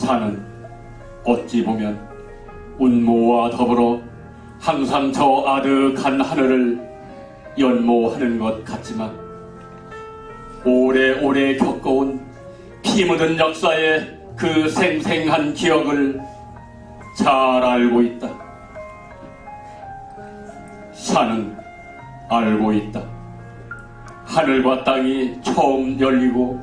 산은 어찌 보면 운모와 더불어 항상 저 아득한 하늘을 연모하는 것 같지만 오래오래 겪어온 피 묻은 역사의 그 생생한 기억을 잘 알고 있다. 산은 알고 있다. 하늘과 땅이 처음 열리고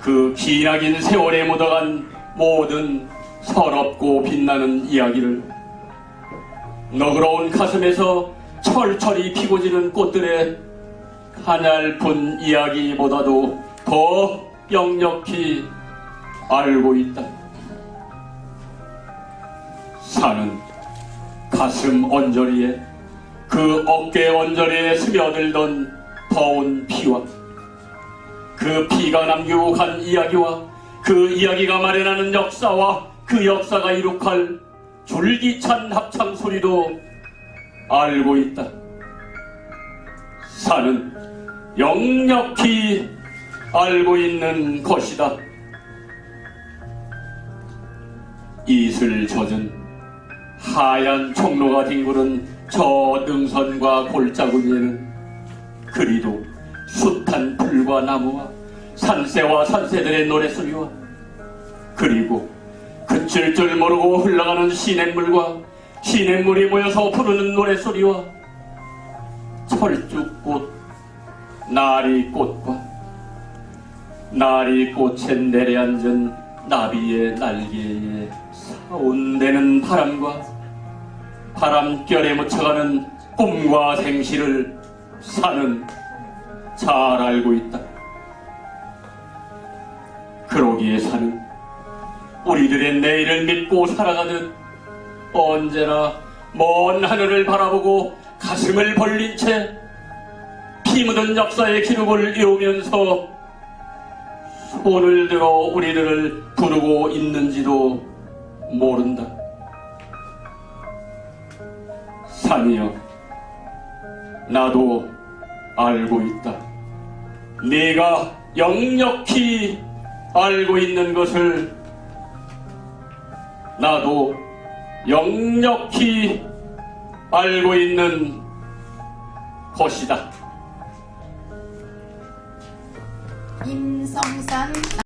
그 기나긴 세월에 묻어간 모든 서럽고 빛나는 이야기를 너그러운 가슴에서 철철이 피고 지는 꽃들의 가냘픈 이야기보다도 더 역력히 알고 있다. 산은 가슴 언저리에 그 어깨 언저리에 스며들던 더운 피와 그 피가 남기고 간 이야기와 그 이야기가 마련하는 역사와 그 역사가 이룩할 줄기찬 합창 소리도 알고 있다. 산은 역력히 알고 있는 것이다. 이슬 젖은 하얀 총로가 뒹구는 저 능선과 골짜구리에는 그리도 숱한 풀과 나무와 산새와 산새들의 노래소리와 그리고 그칠 줄 모르고 흘러가는 시냇물과 시냇물이 모여서 부르는 노래소리와 철쭉꽃, 나리꽃과 나리꽃에 내려앉은 나비의 날개에 사온되는 바람과 바람결에 묻혀가는 꿈과 생시를 사는 잘 알고 있다. 그러기에 사는 우리들의 내일을 믿고 살아가듯 언제나 먼 하늘을 바라보고 가슴을 벌린 채 피 묻은 역사의 기록을 이으면서 손을 들어 우리들을 부르고 있는지도 모른다. 산이여, 나도 알고 있다. 네가 역력히 알고 있는 것을 나도 역력히 알고 있는 것이다. 임성산